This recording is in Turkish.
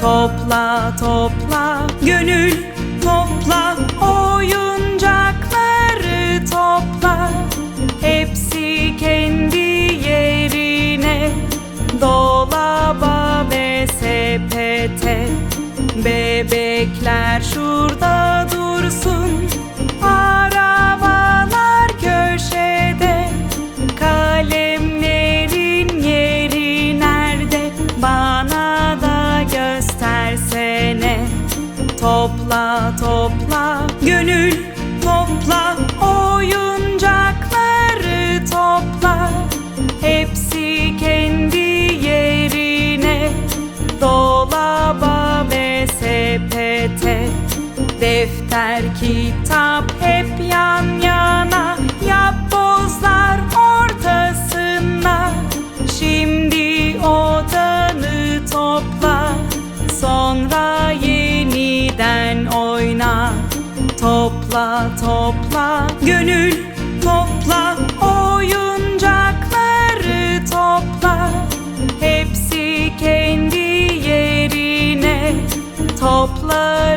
Topla topla gönül topla oyuncakları topla. Hepsi kendi yerine dolaba ve sepete. Bebekler şurada Topla topla gönül topla oyuncakları topla. Hepsi kendi yerine dolaba ve sepete Defter kitap hep yan yana Yapbozlar ortasına. Şimdi odanı topla Sonra Topla topla gönül topla oyuncakları topla. Hepsi kendi yerine toplar.